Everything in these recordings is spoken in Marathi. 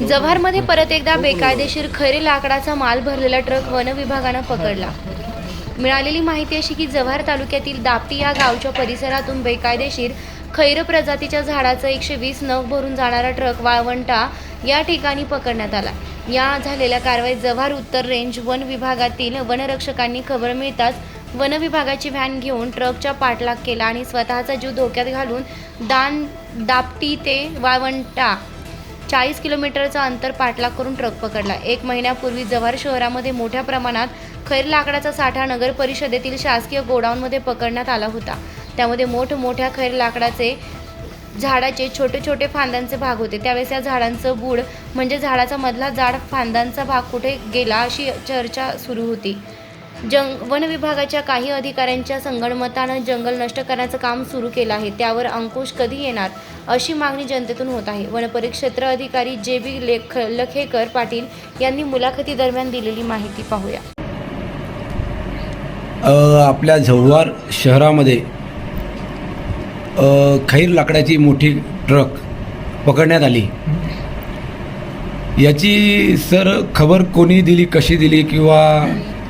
जव्हारमध्ये परत एकदा बेकायदेशीर खैरे लाकडाचा माल भरलेला ट्रक वन विभागानं पकडला. मिळालेली माहिती अशी की जव्हार तालुक्यातील दापटी या गावच्या परिसरातून बेकायदेशीर खैर प्रजातीच्या झाडाचं एकशे वीस नग भरून जाणारा ट्रक वाळवंटा या ठिकाणी पकडण्यात आला. या झालेल्या कारवाईत जव्हार उत्तर रेंज वन विभागातील वनरक्षकांनी खबर मिळताच वन विभागाची व्हॅन घेऊन ट्रकचा पाठलाग केला आणि स्वतःचा जीव धोक्यात घालून दान दापटी ते वाळवंटा चाळीस किलोमीटरचं अंतर पाठलाग करून ट्रक पकडला. एक महिन्यापूर्वी जव्हार शहरामध्ये मोठ्या प्रमाणात खैर लाकडाचा साठा नगर परिषदेतील शासकीय गोडाऊनमध्ये पकडण्यात आला होता. त्यामध्ये मोठमोठ्या खैर लाकडाचे झाडाचे छोटे छोटे फांद्यांचे भाग होते. त्यावेळेस या झाडांचं बूड म्हणजे झाडाचा मधला जाड फांद्यांचा भाग कुठे गेला अशी चर्चा सुरू होती. जंग वन विभागाच्या काही अधिकाऱ्यांच्या संगणमतानं जंगल नष्ट करण्याचं काम सुरू केलं आहे. त्यावर अंकुश कधी येणार अशी मागणी जनतेतून होत आहे. वनपरिक्षेत्र अधिकारी जे बी लेख लखेकर पाटील यांनी मुलाखतीदरम्यान दिलेली माहिती पाहूया. आपल्या झवळवार शहरामध्ये खैर लाकडाची मोठी ट्रक पकडण्यात आली. याची सर खबर कोणी दिली कशी दिली किंवा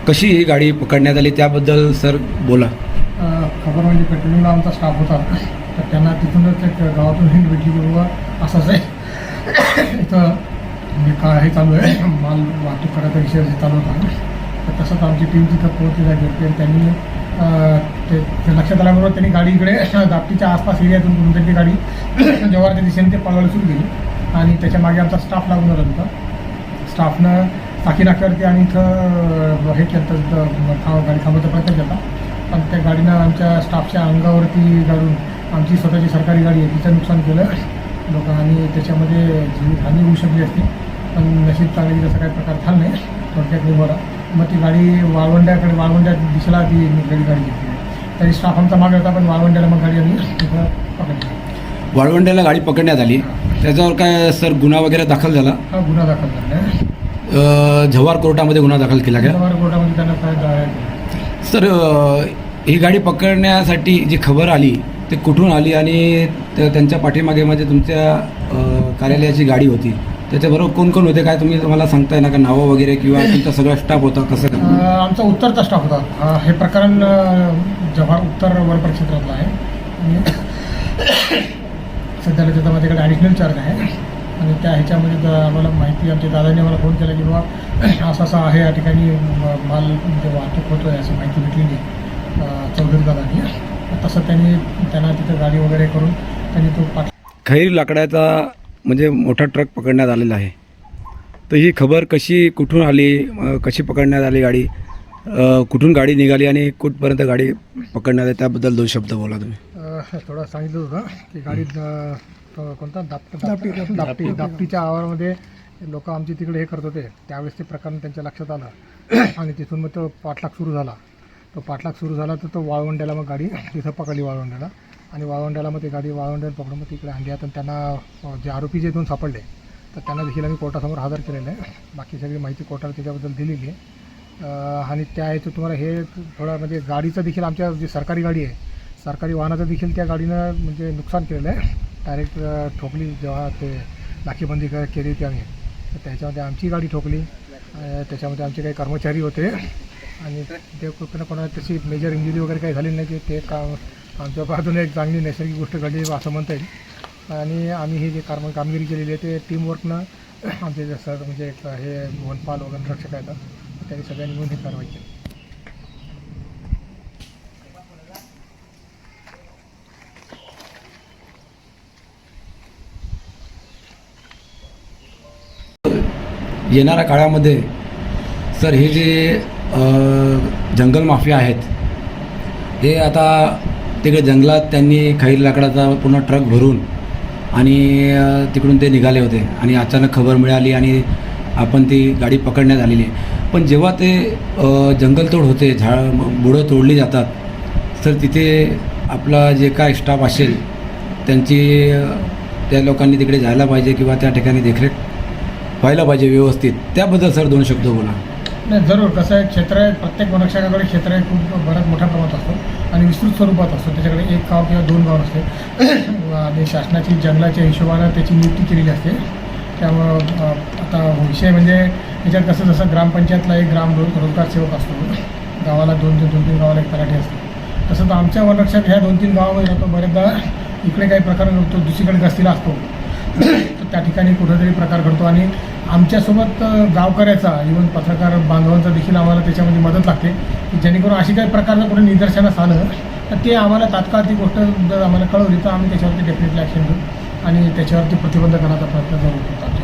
कशी ही गाडी पकडण्यात आली त्याबद्दल सर बोला. खबर म्हणजे पेट्रोलिंगला आमचा स्टाफ होता. तर त्यांना तिथूनच एक गावातून हिंड भेटली बरोबर? असंच आहे. इथं म्हणजे का हे चालू आहे. माल वाहतूक करायचा विषय हे चालू होता. तर तसंच आमची टीम तिथं पोहोचली जागी आणि त्यांनी ते लक्षात आल्याबरोबर त्यांनी गाडी इकडे दापटीच्या आसपास एरियातून करून त्यांची गाडी. जव्हारच्या दिशेने ते पळवायला सुरू केली. आणि त्याच्यामागे आमचा स्टाफ लागून होता. स्टाफनं टाकी नाक्यावरती आणि इथं हे केलं तर थांब गाडी थांबवचा प्रयत्न केला पण त्या गाडीनं आमच्या स्टाफच्या अंगावरती गाडून आमची स्वतःची सरकारी गाडी आहे तिचं नुकसान केलं. लोक आणि त्याच्यामध्ये जीवितहानी होऊ शकली असती. पण नशीब चांगली तसा काही प्रकार झाला नाही. थोडक्यात निभावला. मग ती गाडी वाळवंड्याकडे वाळवंड्या दिशेला ती निघाली गाडी घेतली. तरी स्टाफ आमचा मागे होता पण वाळवंड्याला मग गाडी आम्ही तिथं पकडली. वाळवंड्याला गाडी पकडण्यात आली. त्याच्यावर काय सर गुन्हा वगैरे दाखल झाला? हा गुन्हा दाखल झाला. जव्हार कोर्टामध्ये गुन्हा दाखल केला का कोर्टामध्ये त्यांना सर अ, ही गाडी पकडण्यासाठी जी खबर आली ते कुठून आली आणि त- त्यांच्या पाठीमागे म्हणजे तुमच्या अ, कार्यालयाची गाडी होती त्याच्याबरोबर कोण कोण होते? काय तुम्ही मला सांगताय ना का? नावं वगैरे किंवा तुमचा सगळा स्टाफ होता कसं अ, काय आमचा उत्तरचा स्टाफ होता. अ, हे प्रकरण अ, जव्हार उत्तर वनपरिक्षेत्रातलं आहे. आणि सध्याला त्याचा माझ्याकडे ॲडिशनल चार्ज आहे. आणि त्या ह्याच्यामध्ये आम्हाला माहिती आमच्या दादाने मला फोन केला की बाबा असं असं आहे या ठिकाणी माल म्हणजे वाहतूक होतो आहे अशी माहिती भेटलेली चौधरी दादांनी. तसं त्यांनी त्यांना तिथं गाडी वगैरे करून त्यांनी तो पाठ खैर लाकडाचा म्हणजे मोठा ट्रक पकडण्यात आलेला आहे. तर ही खबर कशी कुठून आली कशी पकडण्यात आली गाडी? कुठून गाडी निघाली आणि कुठपर्यंत गाडी पकडण्यात आली? त्याबद्दल दोन शब्द बोला तुम्ही. थोडं सांगितलं होतं की गाडीत अ, तो कोणता? दापटी दापटी. दापटी दापटीच्या आवारामध्ये लोक आमची तिकडे हे करत होते. त्यावेळेस ते प्रकरण त्यांच्या लक्षात आलं. आणि तिथून मग तो पाठलाग सुरू झाला. तो पाठलाग सुरू झाला तर तो वाळवंड्याला मग गाडी तिथं पकडली वाळवंड्याला. आणि वाळवंड्याला मग ती गाडी वाळवंड्याला पकडून मग तिकडे आणली. आणि त्यांना अ, जे आरोपी जे दोन सापडले तर त्यांना देखील आम्ही कोर्टासमोर हजर केलेलं आहे. बाकी सगळी माहिती कोर्टाला त्याच्याबद्दल दिलेली आहे. आणि त्या ह्याचं तुम्हाला हे थोडं म्हणजे गाडीचं देखील आमच्या जी सरकारी गाडी आहे सरकारी वाहनाचं देखील त्या गाडीनं म्हणजे नुकसान केलेलं आहे. डायरेक्ट ठोकली जेव्हा ते नाकेबंदी क- केली होती आम्ही. तर त्याच्यामध्ये आमची गाडी ठोकली. त्याच्यामध्ये आमचे काही कर्मचारी होते. आणि ते कुठं कोणाला तशी मेजर इंजुरी वगैरे काही झाली नाही की ते काम आमच्या बाजूने एक चांगली नैसर्गिक गोष्ट घडली असं म्हणता येईल. आणि आम्ही हे जे काम कामगिरी केलेली आहे ते टीमवर्कनं आमचे जे सर म्हणजे हे वनपाल वगैरे रक्षक आहेत. त्यांनी सगळ्यांनी मिळून कारवाई केली. येणाऱ्या काळामध्ये सर हे जे जंगल माफिया आहेत हे आता तिकडे जंगलात त्यांनी खैर लाकडाचा पूर्ण ट्रक भरून आणि तिकडून ते निघाले होते आणि अचानक खबर मिळाली आणि आपण ती गाडी पकडण्यात आलेली आहे. पण जेव्हा ते जंगलतोड होते झाड बुडं तोडली जातात तर तिथे आपला जे काय स्टाफ असेल त्यांची त्या लोकांनी तिकडे जायला पाहिजे किंवा त्या ठिकाणी देखरेख व्हायला पाहिजे व्यवस्थित. त्याबद्दल सर दोन शब्द बोला. नाही जरूर. कसं आहे क्षेत्र आहे प्रत्येक वनरक्षकाकडे क्षेत्र आहे खूप बऱ्याच मोठ्या प्रमाणात असतो आणि विस्तृत स्वरूपात असतो. त्याच्याकडे एक गाव किंवा दोन गाव असते आणि शासनाची जंगलाच्या हिशोबानं त्याची नियुक्ती केलेली असते. त्यामुळं आता विषय म्हणजे त्याच्यात कसं जसं ग्रामपंचायतला एक ग्राम रो- रोजगार सेवक असतो गावाला दोन ते दोन तीन गावाला एक तलाठी असतो. तसं तर आमच्या वनरक्षक ह्या दोन तीन गावामध्ये जातो बरेचदा इकडे काही प्रकार घडतो दुसरीकडे गस्तीला असतो. तर त्या ठिकाणी कुठेतरी प्रकार घडतो आणि आमच्यासोबत गावकऱ्याचा इवन पत्रकार बांधवांचा देखील आम्हाला त्याच्यामध्ये मदत लागते. की जेणेकरून अशी काही प्रकारचं कुठे निदर्शनास आलं तर ते आम्हाला तात्काळ ती गोष्ट जर आम्हाला कळवली तर आम्ही त्याच्यावरती डेफिनेटली ॲक्शन घेऊ आणि त्याच्यावरती प्रतिबंध करण्याचा प्रयत्न जरूर करतो.